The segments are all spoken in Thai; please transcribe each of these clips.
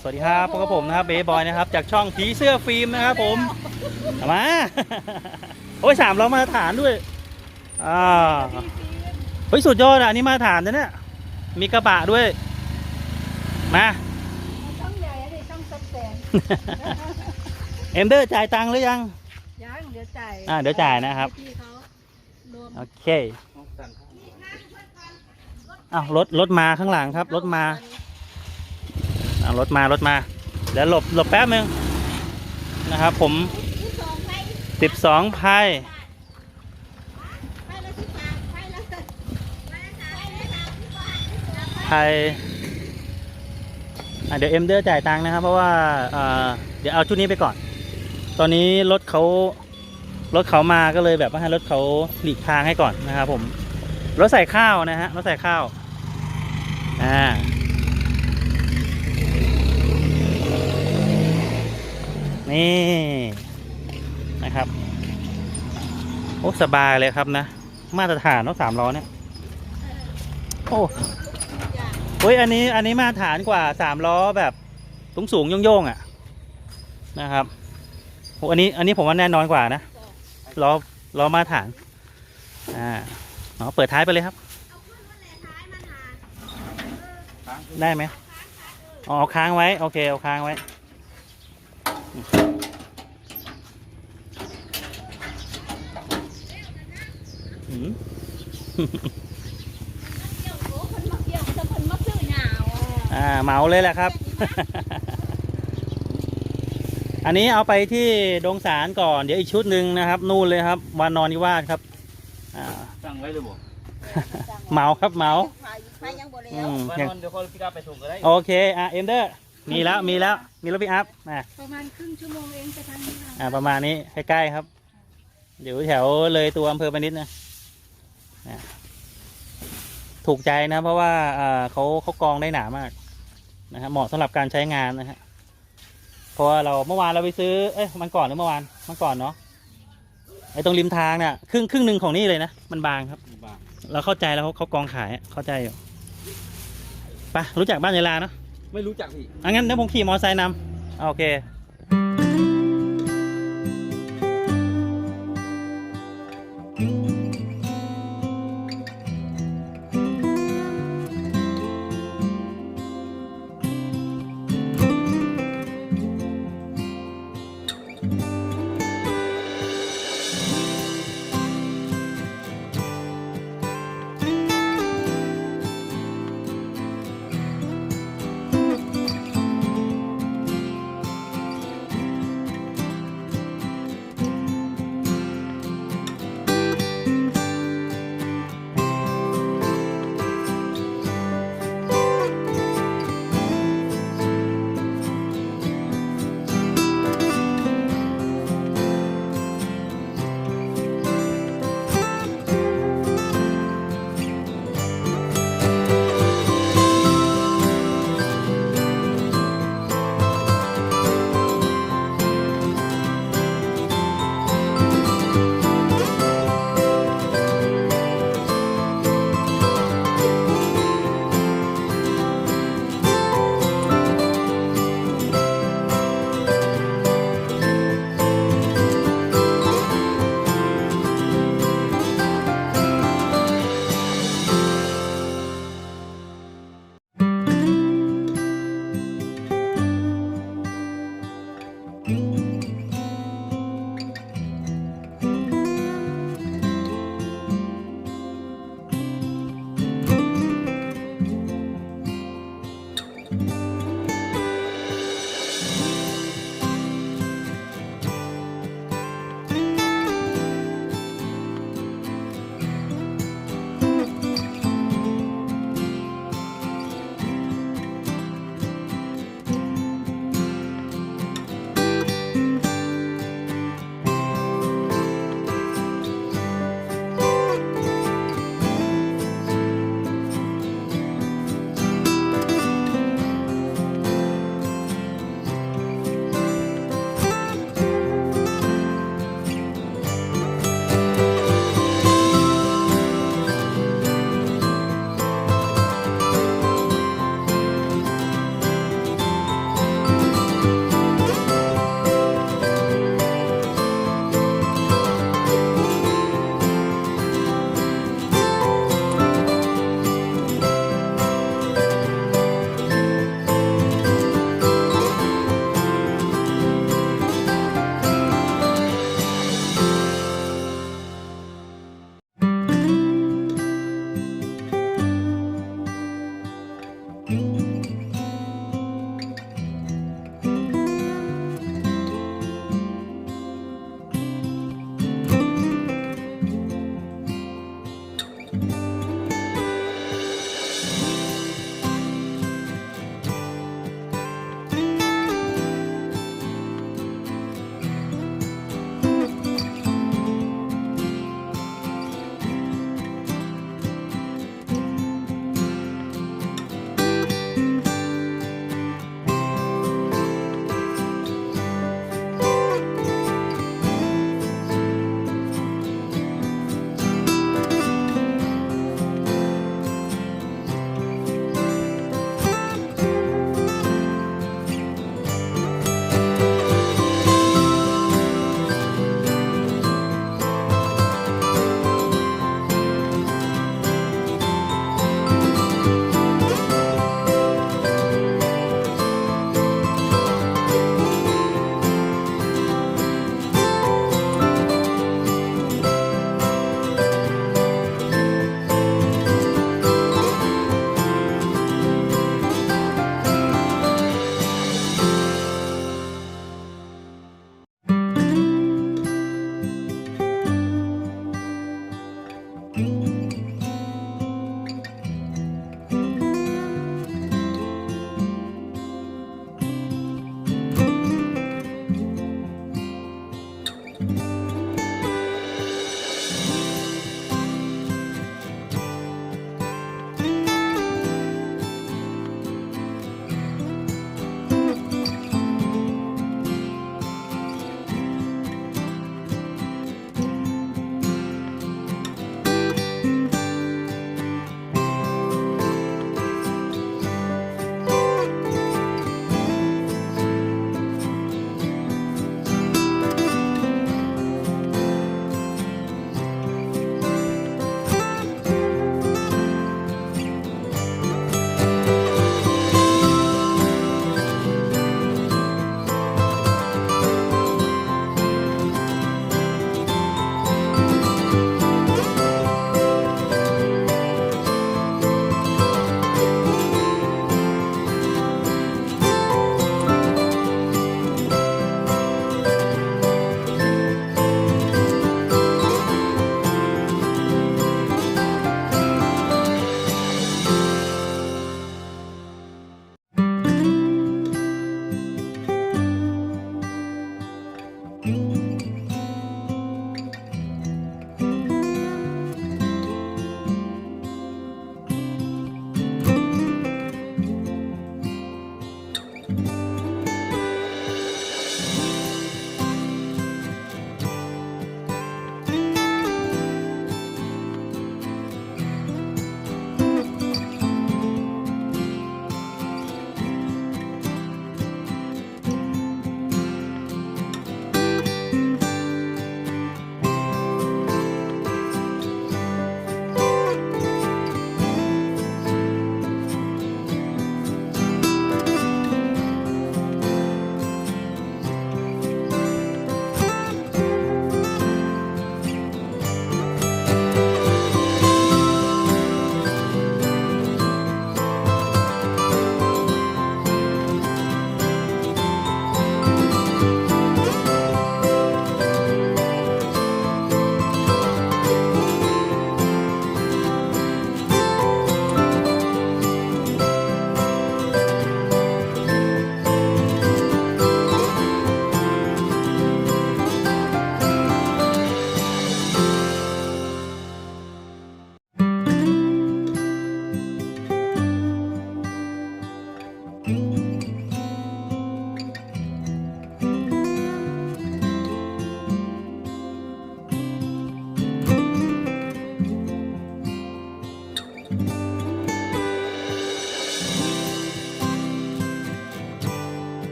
สวัสดีครับพบกับผมนะครับเบย์บอยนะครับ จากช่องผีเสื้อฟิล์มนะครับผมเอามาโอ้ยสามล้อมาตรฐานด้วยอ่าเฮ้ยสุดยอดอะอันนี้มาตรฐานนะเนี่ยมีกระบะด้วย มาช่องใหญ่เลยช่องซับแสนเอ็มเดอร์จ่ายตังค์หรือยังยังเดี๋ยวจ่ายอ่าเดี๋ยวจ่ายนะครับพี่เขารวมโอเคอ้าวรถรถมาข้างหลังครับ รถมา อ้ารถมารถมาเดี๋ยวหลบหลบแป๊บนึงนะครับผมสิบสองพายไปแล้วที่ไปแล้วไปแล้วสามไปแล้วสามที่บ้านพายอ่เดี๋ยวเอ็มเดอร์จ่ายตังค์นะครับ เพราะว่าเอ่อเดี๋ยวเอาชุดนี้ไปก่อน ตอนนี้รถเขารถเขามาก็เลยแบบว่าให้รถเขาหลีกทางให้ก่อนนะครับผมรถใส่ข้าวนะฮะรถใส่ข้าวอ่า นี่นะครับ โอ้สบายเลยครับนะ มาตรฐานเนาะสามล้อเนี่ย โอ้เฮ้ยอันนี้อันนี้มาตรฐานกว่าสามล้อแบบสูงสูงๆโยงๆอะนะครับโอ้อันนี้อันนี้ผมว่าแน่นอนกว่านะล้อล้อมาตรฐานอ่าอ๋อเปิดท้ายไปเลยครับ ได้ไหมอ๋อค้างไว้ โอเคเอาค้างไว้ อืมโอ้คนมาเกี่ยวจะคนมาซื้อหนาวอ่าเหมาเลยแหละครับ อันนี้เอาไปที่ดงสารก่อน เดี๋ยวอีกชุดหนึ่งนะครับ นู่นเลยครับวานอนนิวาสครับอ่าสั่งไว้เลยบ่เหมาครับเหมาไปยังบ่อืแล้วมวันยังนอนเดี๋ยวเขาพิกอัพไปส่งก็ได้ โอเค อะ เอ็มเดอร์ มีแล้วมีแล้วมีรถพิกอัพอะประมาณครึ่งชั่วโมงเองจะทางนี้ค่ะอ่าประมาณนี้ใกล้ๆครับอยู่แถวเลยตัวอำเภอพานิชย์นะอะถูกใจนะ เพราะว่าอ่าเขาเขากรองได้หนามากนะฮะเหมาะสำหรับการใช้งานนะฮะเพราะว่าเราเมื่อวานเราไปซื้อเอ้ยมันก่อนหรือเมื่อวานมันก่อนเนาะไอ้ตรงริมทางเนี่ยครึ่งครึ่งหนึ่งของนี่เลยนะมันบางครับบ้าเราเข้าใจแล้วเขาเขากองขายอะเข้าใจอยู่ไปะรู้จักบ้านยายลาเนาะ ไม่รู้จักพี่ อังั้นเดี๋ยวผมขี่มอเตอร์ไซค์นำโอเค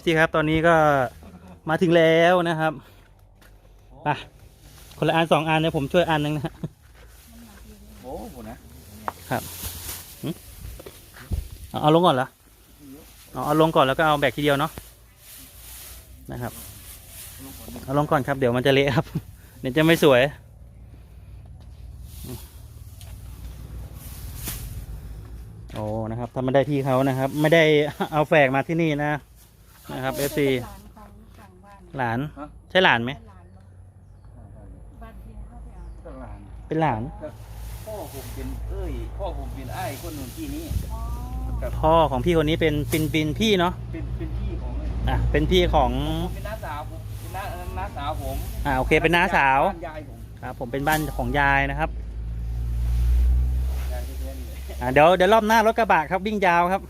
FC ครับ ตอนนี้ก็มาถึงแล้วนะครับไปคนละอันสองอันเดี๋ยวผมช่วยอันหนึงนะฮะโอ้โหนะ เอาเอาลงก่อนเหรอเอาเอาลงก่อนแล้วก็เอาแบกทีเดียวเนาะนะครับ เอาลงก่อนครับเดี๋ยวมันจะเละครับ เดี๋ยวจะไม่สวย โอ้นะครับถ้าไม่ได้พี่เขานะครับ ไม่ได้เอาแฝกมาที่นี่นะ นะครับ FC หลานของฝั่งบ้านหลาน ใช่หลานไหมหลานเนอะบ้านเพียเข้าไปเอาก็หลานเป็นหลาน พ่อผมเป็นเอ้ย พ่อผมเป็นไอ้ายคนหนึ่งที่นี้อ๋อครับพ่อของพี่คนนี้เป็นเป็นเป็นพี่เนาะ เป็นเป็นพี่ของเลยอะ เป็นพี่ของ ผมเป็นน้าสาวผมเป็นน้าน้าสาวผมอ่า โอเค เป็นน้าสาว บ้นยายผมครับ ผมเป็นบ้านของยายนะครับ ยายที่เพื่อนเลยอ่า เดี๋ยวเดี๋ยวรอบหน้ารถกระบะครับวิ่งยาวครับ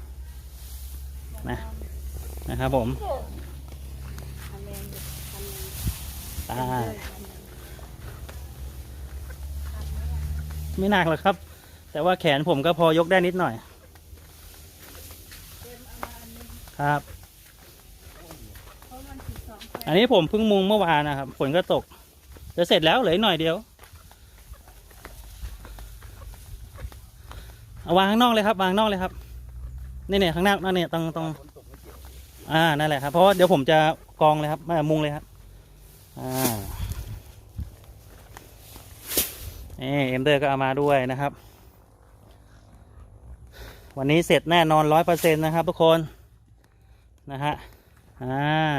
นะ นะครับผมตาไม่หนักหรอกครับ แต่ว่าแขนผมก็พอยกได้นิดหน่อย ครับ อันนี้ผมเพิ่งมุงเมื่อวานนะครับ ฝนก็ตก จะเสร็จแล้วเหลือหน่อยเดียวเอาวางข้างนอกเลยครับ วางข้างนอกเลยครับ นี่เนี่ยข้างหน้านั่นเนี่ยตรงตรง อ่านั่นแหละครับ เพราะว่าเดี๋ยวผมจะกองเลยครับไมามุงเลยครับอ่าเอ็มเดอร์ก็เอามาด้วยนะครับ วันนี้เสร็จแน่นอนร้อยเปอร์เซ็นต์นะครับ ทุกคนนะฮะอ่า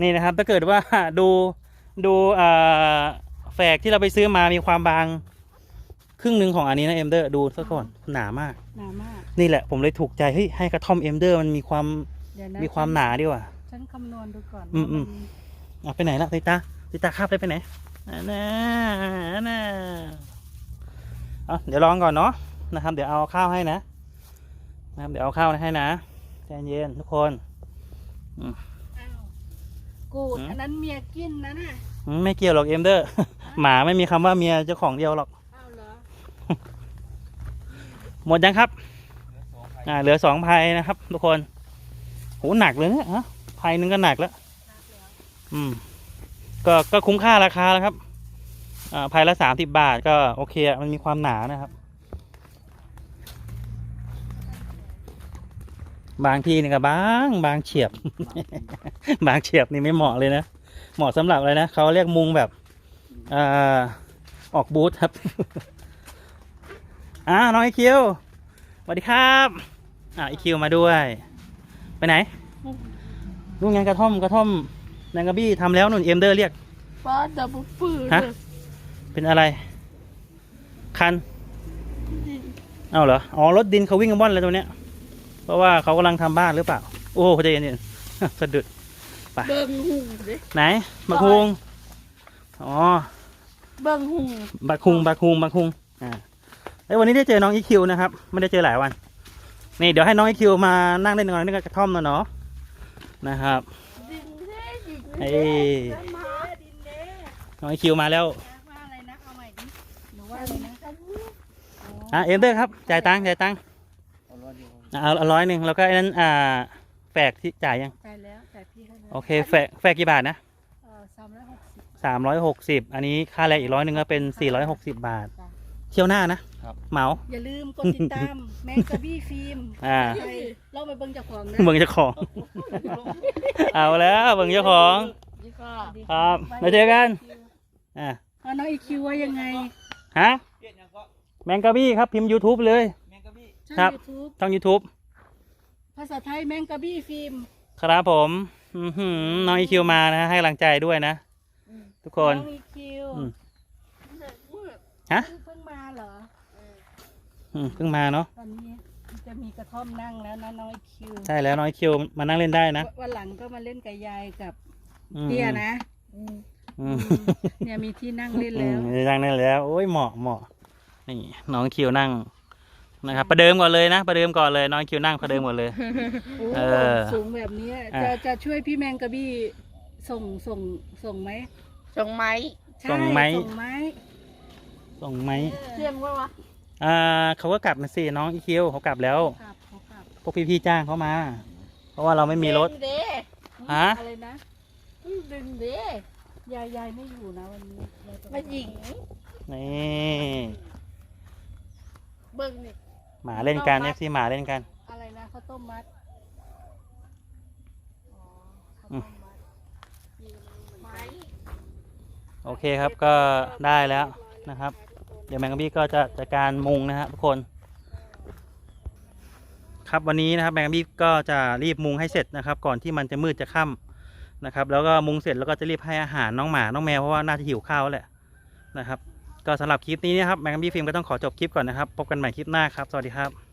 นี่นะครับถ้าเกิดว่าดูดูอ่าแฝกที่เราไปซื้อมามีความบาง ครึ่งหนึ่งของอันนี้นะเอ็มเดอร์ดูซะก่อนหนามาก หนามาก นี่แหละผมเลยถูกใจเฮ้ยให้กระท่อมเอ็มเดอร์มันมีความเดี๋ยวนะมีความหนาดีว่ะฉันคำนวณดูก่อนอืมอืมว่าเอาไปไหนละติตาติตาคาบได้ไปไหนอ่าน่าอ่าน่าเอาเดี๋ยวลองก่อนเนาะนะครับ เดี๋ยวเอาข้าวให้นะนะครับเดี๋ยวเอาข้าวให้นะใจเย็นทุกคน อ้าวกูดอืม อันนั้นเมียกินนะน่ะอืมไม่เกี่ยวหรอกเอ็มเดอร์ หมาไม่มีคำว่าเมียเจ้าของเดียวหรอกอ้าวเหรอ หมดยังครับเหลือสองพันอ่าเหลือสองพายนะครับ ทุกคนโหหนักเลยเนี่ยฮะพายหนึงก็หนักแล้วรับแล้ว อืม ก็ก็คุ้มค่าราคาแล้วครับอ่าภายละสามสิบบาทก็โอเคอะมันมีความหนานะครับ บางทีนี่ก็บาง บางเฉียบ บางเฉียบนี่ไม่เหมาะเลยนะเหมาะสำหรับอะไรนะเขาเรียกมุงแบบอ่าออกบูธครับ อ่าน้องไอคิวสวัสดีครับอ่าไอคิวมาด้วย ไปไหนนู่นไงกระท่อมกระท่อมแมงกะบี้ทำแล้วนุ่นเอ็มเดอร์เรียกป้าดับปืนฮะเป็นอะไร คันเอาเหรออ๋อรถดินเขาวิ่งกันว่อนเลยตัวเนี้ย เพราะว่าเขากำลังทำบ้านหรือเปล่า โอ้ใจเย็นๆสะดุดเบิ่งหูเด้ไหนบักฮุงอ๋อเบิ่งหูบักฮุงบักฮุงบักฮุงอ่า ไอ้ยวันนี้ได้เจอน้องอีคิวนะครับไม่ได้เจอหลายวัน นี่เดี๋ยวให้น้องอีคิวมานั่งเล่นกันหน่อยนี่ก็กระท่อมแล้วเนาะนะครับดินเด้ดินเอ้เด้ยแล้วมาดินเด้น้องอีคิวมาแล้วว่าอะไรนะเอาใหม่ดิหนูว่าอะไรนะอะเอ็มเดอร์ครับจ่ายตังค์จ่ายตังค์เอาร้อยเดียวอะเอาเอาร้อยหนึ่งแล้วก็ไอ้นั้นอ่าแฝกที่จ่ายยังจ่ายแล้วจ่ายพี่เขาแล้วโอเคแฝกแฝกกี่บาทนะเออสามร้อยหกสิบสามร้อยหกสิบอันนี้ค่าแรงอีกร้อยหนึ่งก็เป็นสี่ร้อยหกสิบบาท เที่ยวหน้านะเหมา อย่าลืมกดติดตามแมงกะบี้ฟิล์มอ่าใครเราไปเบิ่งเจ้าของนะเบิ่งเจ้าของ เอาแล้วเบิ่งเจ้าของดีค่ะครับมาเจอกันอ่าเอาน้องอีคิวว่ายังไงฮะเกียรติยังก็แมงกะบี้ครับพิมพ์ YouTube เลยแมงกะบี้ช่ครัองบยูทูบช่อง YouTube ภาษาไทยแมงกะบี้ฟิล์มครับผมอื้อหือน้องอีคิวมานะให้กำลังใจด้วยนะ ทุกคนน้องอีคิวอืม ฮะ เพิ่งมาเหรอ อืมเพิ่งมาเนาะตอนนี้จะมีกระท่อมนั่งแล้วนะน้องอีคิว ใช่แล้วน้องอีคิวมานั่งเล่นได้นะ วันหลังก็มาเล่นกับยายกับอืมเตี้ยนะอืมเนี่ยมีที่นั่งเล่นอืแล้มว นั่งได้แล้วโอ้ยเหมาะเหมาะนี่น้องคิวนั่งนะครับประเดิมก่อนเลยนะประเดิมก่อนเลยน้องคิวนั่งประเดิมก่อนเลย โอ้เออสูงแบบนี้อะ จะจะช่วยพี่แมงกะบี้ส่งส่งส่งไหมส่งไหม ใช่ส่งไหม ส่งไหมส่งไหมเที่ยงว่าวะ อ่าเขาก็กลับนะสิน้องอีคิวเขากลับแล้วครับเขากลับพวกพี่ๆจ้างเขามาราะว่าเราไม่มีรถ ดึงเด้ฮะ อะไรนะดึงเด้ยายยายไม่อยู่นะวันนี้ยายจะมาหญิงนี่เบิ่งนี่หมาเล่นกันเอฟซีหมาเล่นกัน อะไรนะข้าวต้มมัดอ๋อข้าวอืต้มมมัดไม้โอเคครับก็ได้แล้วนะครับ เเดี๋ยวแมงกะบี้ก็จะจัดการมุงนะฮะทุกคน ครับวันนี้นะครับแมงกะบี้ก็จะรีบมุงให้เสร็จนะครับ ก่อนที่มันจะมืดจะค่ำนะครับ แล้วก็มุงเสร็จแล้วก็จะรีบให้อาหารน้องหมาน้องแมวเพราะว่าน่าจะหิวข้าวแหละนะครับ ก็สำหรับคลิปนี้นะครับแมงกะบี้ฟิล์มก็ต้องขอจบคลิปก่อนนะครับพบกันใหม่คลิปหน้าครับสวัสดีครับ